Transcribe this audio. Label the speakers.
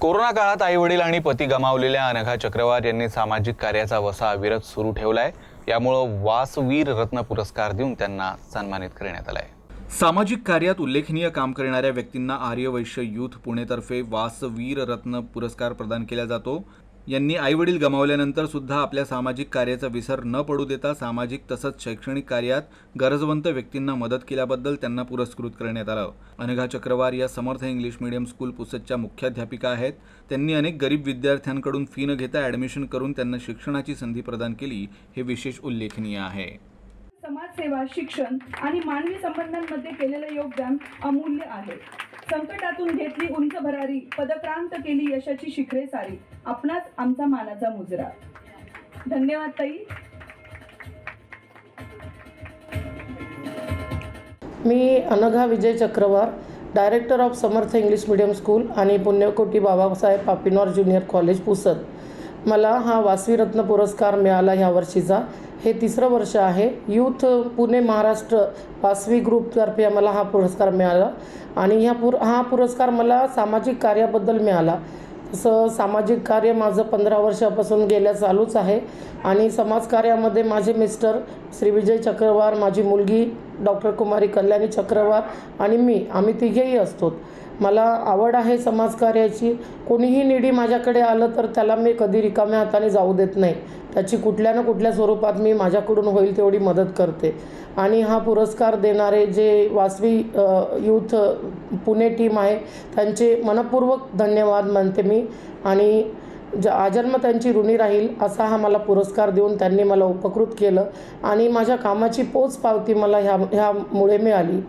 Speaker 1: Corona काळात आई वडील आणि पती गमावलेल्या अनघा चक्रवार यांनी सामाजिक कार्याचा वसा अविरत सुरू ठेवलाय. यामुळं वासवीर रत्न पुरस्कार देऊन त्यांना सन्मानित करण्यात आलाय. सामाजिक कार्यात उल्लेखनीय काम करणाऱ्या व्यक्तींना आर्यवैश्य यूथ पुणेतर्फे वासवीर रत्न पुरस्कार प्रदान केला जातो. यांनी आईवडील गमावल्यानंतर सुद्धा आपल्या सामाजिक कार्याचा विसर न पडू देता सामाजिक तसंच शैक्षणिक कार्यात गरजवंत व्यक्तींना मदत केल्याबद्दल त्यांना पुरस्कृत करण्यात आलं. अनघा चक्रवार या समर्थ इंग्लिश मीडियम स्कूल पुसदच्या मुख्याध्यापिका आहेत. त्यांनी अनेक गरीब विद्यार्थ्यांकडून फी न घेता ॲडमिशन करून त्यांना शिक्षणाची संधी प्रदान केली हे विशेष उल्लेखनीय आहे.
Speaker 2: समाजसेवा शिक्षण आणि मानवी संबंधांमध्ये केलेलं योगदान अमूल्य आहे. संकटातून घेतली उंच भरारी पदक्रांत केली यशाची शिखरे सारी. आपणाच आमचा मानाचा मुजरा. धन्यवाद ताई.
Speaker 3: मी Anagha Vijay Chakrawar director of Samarth English medium school आणि पुण्यकोटी बाबासाहेब पापिनॉर ज्युनियर कॉलेज पुसद. मला हा वासवीरत्न पुरस्कार मिळाला ह्या वर्षीचा. हे तिसरं वर्ष आहे. यूथ पुणे महाराष्ट्र वासवी ग्रुपतर्फे मला हा पुरस्कार मिळाला आणि ह्या पुर हा पुरस्कार मला सामाजिक कार्याबद्दल मिळाला. तसं सामाजिक कार्य माझं पंधरा वर्षापासून गेल्या चालूच आहे आणि समाजकार्यामध्ये माझे मिस्टर श्री विजय चक्रवार माझी मुलगी डॉक्टर कुमारी कल्याणी चक्रवार आणि मी आम्ही तिघेही असतो. मला आवड आहे समाजकार्याची. कोणीही निडी माझ्याकडे आलं तर त्याला मी कधी रिकाम्या हाताने जाऊ देत नाही. त्याची कुठल्या ना कुठल्या स्वरूपात मी माझ्याकडून होईल तेवढी मदत करते. आणि हा पुरस्कार देणारे जे वासवी यूथ पुणे टीम आहे त्यांचे मनपूर्वक धन्यवाद मानते मी. आणि ज आजन्म त्यांची ऋणी राहील असा हा मला पुरस्कार देऊन त्यांनी मला उपकृत केलं आणि माझ्या कामाची पोच पावती मला ह्या ह्यामुळे मिळाली.